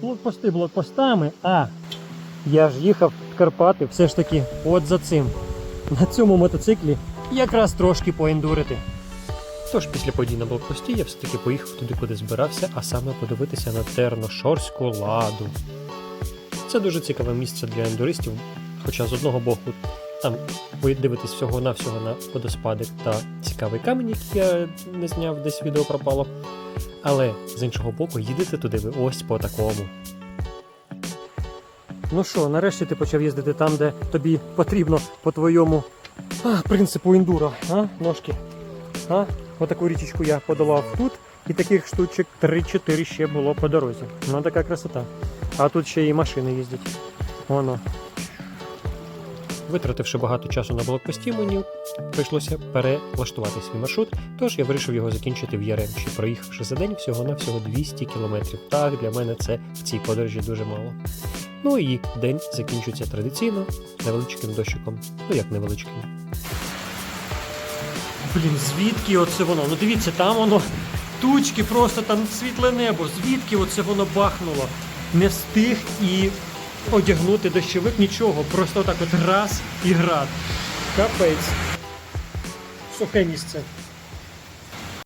Блокпости блокпостами, а я ж їхав в Карпати все ж таки от за цим. На цьому мотоциклі якраз трошки поендурити. Тож після подій на блокпості я все-таки поїхав туди, куди збирався, а саме подивитися на Терношорську ладу. Це дуже цікаве місце для ендуристів, хоча з одного боку там ви дивитесь всього-навсього на водоспадик та цікавий камінь, який я не зняв, десь відео пропало. Але з іншого боку, їдете туди ви ось по такому. Ну що, нарешті ти почав їздити там, де тобі потрібно по твоєму а, принципу індуро, а? Ножки. А? Отаку річечку я подолав тут, і таких штучок 3-4 ще було по дорозі. Ну така красота. А тут ще і машини їздять. Воно. Витративши багато часу на блокпості, мені прийшлося перелаштувати свій маршрут, тож я вирішив його закінчити в Яремчі, проїхавши за день всього-навсього 200 кілометрів. Так, для мене це в цій подорожі дуже мало. Ну і день закінчується традиційно невеличким дощиком. Ну як невеличким. Блін, звідки оце воно? Ну дивіться, там воно тучки, просто там світле небо. Звідки оце воно бахнуло? Не встиг і одягнути дощовик нічого. Просто так от раз і град. Капець. Сухе місце.